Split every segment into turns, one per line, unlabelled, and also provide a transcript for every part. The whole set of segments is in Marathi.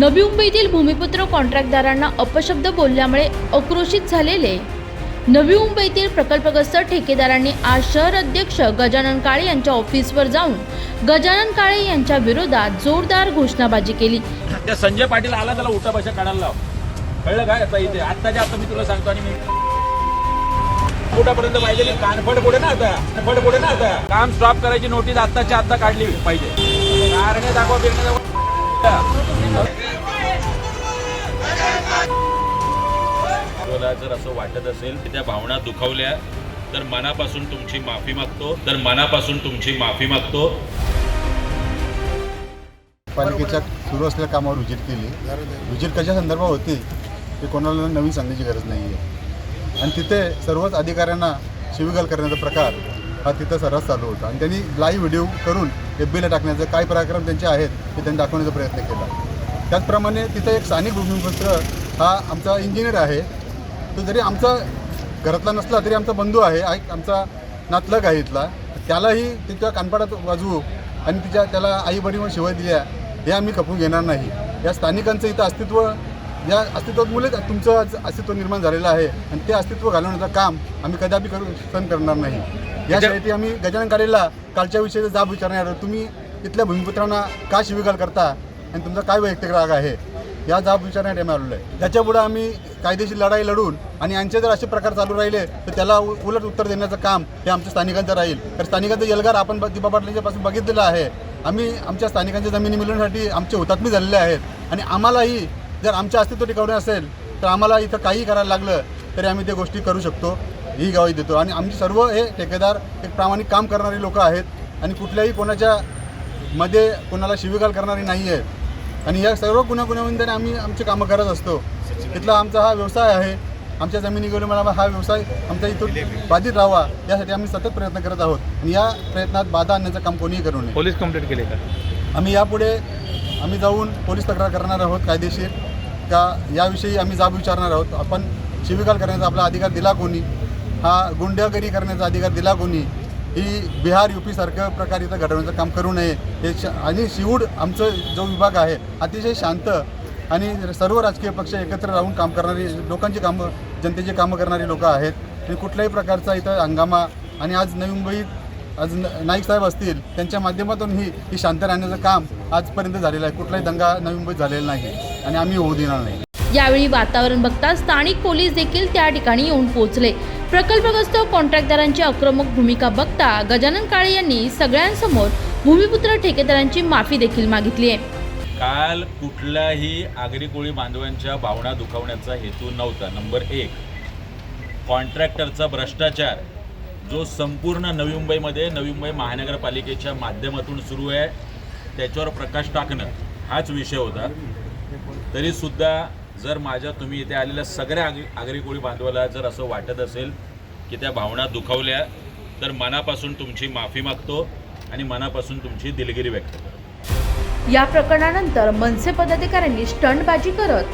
नवी मुंबईतील भूमिपुत्र कॉन्ट्रॅक्टदारांना अपशब्द बोलल्यामुळे आक्रोशित झालेले. नवी मुंबईतील प्रकल्पग्रस्त ठेकेदारांनी आज शहर अध्यक्ष गजानन काळे यांच्या ऑफिसवर जाऊन गजानन काळे यांच्या विरोधात जोरदार घोषणाबाजी केली.
त्या संजय पाटील आला त्याला उठा बशा काढायला लाव. कळलं काय आता इथे? आत्ताच्या आता मी तुला सांगतो आणि मी. कुठापर्यंत पाहिजे कानफड पुढे ना आता. कानफड पुढे ना आता. काम स्टॉप करायची नोटीस आत्ताच्या आत्ता काढली पाहिजे. कारणे दाखवा बिरणे दाखवा. तुला जर असं वाटत असेल की त्या भावना दुखावल्या तर मनापासून तुमची माफी मागतो. तर मनापासून तुमची माफी मागतो.
पालिकेच्या सुरू असलेल्या कामावर विजिट केली. विजिट कशा संदर्भात होती ते कोणाला नवीन सांगण्याची गरज नाही आहे आणि तिथे सर्वच अधिकाऱ्यांना शिवीगाळ करण्याचा प्रकार हा तिथं सर्रास चालू होता. आणि त्यांनी लाईव्ह व्हिडिओ करून एफ बीला टाकण्याचं काय पराक्रम त्यांचे आहेत ते त्यांनी दाखवण्याचा प्रयत्न केला. त्याचप्रमाणे तिथं एक स्थानिक भूमिपुत्र हा आमचा इंजिनियर आहे. तो जरी आमचा घरातला नसला तरी आमचा बंधू आहे आमचा नातलग आहे इथला. त्यालाही तिच्या कानपाडात वाजवू आणि तिच्या त्याला आई बहिणीवर शिवाय दिल्या हे आम्ही खपून घेणार नाही. या स्थानिकांचं इथं अस्तित्व या अस्तित्वामुळेच तुमचं आज अस्तित्व निर्माण झालेलं आहे आणि ते अस्तित्व घालवण्याचं काम आम्ही कदापि करू सहन करणार नाही. यासाठी आम्ही गजानन काळेला कालच्या विषयीचा जाब विचारणार आहोत. तुम्ही इथल्या भूमिपुत्रांना का शिवीगाळ करता आणि तुमचा काय वैयक्तिक राग आहे? या जाब विचारण्यासाठी आम्ही आलेलो आहे. त्याच्यापुढे आम्ही कायदेशीर लढाई लढून आणि यांचे जर असे प्रकार चालू राहिले तर त्याला उलट उत्तर देण्याचं काम हे आमच्या स्थानिकांचं राहील. तर स्थानिकांचं यलगार आपण ब- दिपा पाटलांच्यापासून बघितलेलं आहे. आम्ही आमच्या स्थानिकांच्या जमिनी मिळवण्यासाठी आमचे हुतात्मे झालेले आहेत. आणि आम्हालाही जर आमच्या अस्तित्व टिकवणे असेल तर आम्हाला इथं काही करायला लागलं तरी आम्ही ते गोष्टी करू शकतो. ही ग्वाही देतो. आणि आमचे सर्व हे ठेकेदार एक प्रामाणिक काम करणारे लोक आहेत. आणि कुठल्याही कोणाच्या मध्ये कोणाला शिवीगाळ करणारी नाही आहेत आणि या सर्व गुन्हा गुन्ह्यामध्ये आम्ही आमची कामं करत असतो. इथला आमचा हा व्यवसाय आहे. आमच्या जमिनी गेलो मला हा व्यवसाय आमचा इथून बाधित राहावा यासाठी आम्ही सतत प्रयत्न करत आहोत. आणि या प्रयत्नात बाधा आणण्याचं काम कोणीही करू नये.
पोलीस कंप्लेंट केली का?
आम्ही यापुढे आम्ही जाऊन पोलीस तक्रार करणार आहोत कायदेशीर. का याविषयी आम्ही जाब विचारणार आहोत. आपण शिविकाल करण्याचा आपला अधिकार दिला कोणी? हा गुंडगिरी करण्याचा अधिकार दिला कोणी? ही बिहार यू पीसारखं प्रकार इथं घडवण्याचं काम करू नये. हे श आणि शिवूड आमचं जो विभाग आहे अतिशय शांत आणि सर्व राजकीय पक्ष एकत्र राहून काम करणारी लोकांची कामं जनतेची कामं करणारी लोकं आहेत. आणि कुठल्याही प्रकारचा इथं हंगामा आणि आज नवी मुंबईत आज नाईक साहेब असतील त्यांच्या माध्यमातून ही ही शांत राहण्याचं काम आजपर्यंत झालेलं आहे. कुठलाही दंगा नवी मुंबईत झालेला नाही आणि आम्ही होऊ देणार नाही.
यावेळी वातावरण बघता स्थानिक पोलीस देखील त्या ठिकाणी येऊन पोहोचले. प्रकल्पग्रस्त कॉन्ट्रॅक्टदारांची आक्रमक भूमिका बघता गजानन काळे यांनी सगळ्यांसमोर भूमिपुत्र ठेकेदारांची माफी देखील मागितली आहे.
काल कुठल्याही आगरी कोळी बांधवांच्या भावना दुखावण्याचा हेतू नव्हता. नंबर एक कॉन्ट्रॅक्टरचा भ्रष्टाचार. जो संपूर्ण नवी मुंबईमध्ये नवी मुंबई महानगरपालिकेच्या माध्यमातून सुरू आहे त्याच्यावर प्रकाश टाकणं हाच विषय होता. तरीसुद्धा जर माझ्या तुम्ही इथे आलेल्या सगळ्या आग आगरी कोळी बांधवाला जर असं वाटत असेल की त्या भावना दुखावल्या तर मनापासून तुमची माफी मागतो आणि मनापासून तुमची दिलगिरी व्यक्त करतो.
या प्रकरणानंतर मनसे पदाधिकाऱ्यांनी स्टंटबाजी करत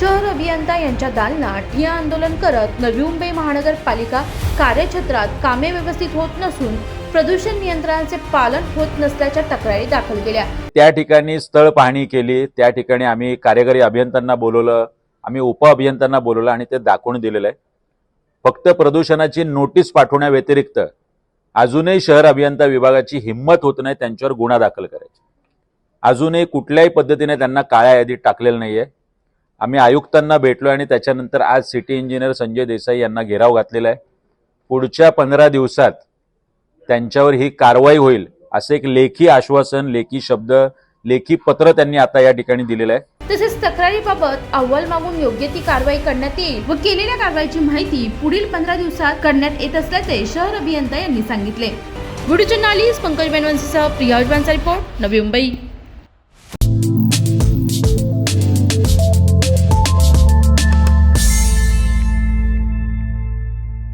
शहर अभियंता यांच्या दालनात ठिया आंदोलन करत नवी मुंबई महानगरपालिका कार्यक्षेत्रात कामे व्यवस्थित होत नसून प्रदूषण नियंत्रणाचे पालन होत नसल्याच्या तक्रारी दाखल केल्या.
त्या ठिकाणी स्थळ पाहणी केली त्या ठिकाणी आम्ही कार्यकारी अभियंत्यांना बोलवलं आम्ही उप अभियंत्यांना बोलवलं आणि ते दाखवून दिलेलं आहे. फक्त प्रदूषणाची नोटीस पाठवण्याव्यतिरिक्त अजूनही शहर अभियंता विभागाची हिंमत होत नाही त्यांच्यावर गुन्हा दाखल करायची. अजूनही कुठल्याही पद्धतीने त्यांना काळ्या यादीत टाकलेलं नाहीये. आम्ही आयुक्तांना भेटलो आणि त्याच्यानंतर आज सिटी इंजिनियर संजय देसाई यांना घेराव घातलेला आहे. पुढच्या पंधरा दिवसात त्यांच्यावर ही कारवाई होईल असं एक लेखी आश्वासन लेखी शब्द लेखी पत्र त्यांनी आता या ठिकाणी दिलेलं आहे.
तसेच तक्रारीबाबत अहवाल मागून योग्य ती कारवाई करण्यात येईल व केलेल्या कारवाईची माहिती पुढील पंधरा दिवसात करण्यात येत असल्याचे शहर अभियंता यांनी सांगितले. व्हिडिओ जर्नालिस्ट पंकज बेनवंशीसह प्रिया रिपोर्ट नवी मुंबई.